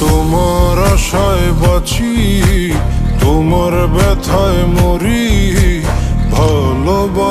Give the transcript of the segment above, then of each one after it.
তোমার আশায় বাঁচি তোমার ব্যথায় মরি।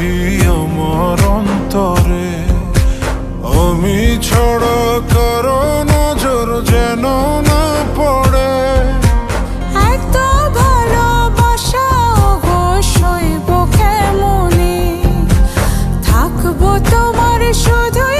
আমার অন্তরে আমি ছড়া নজর যেন না পড়ে। এত ভালোবাসা থাকব তোমার শুধুই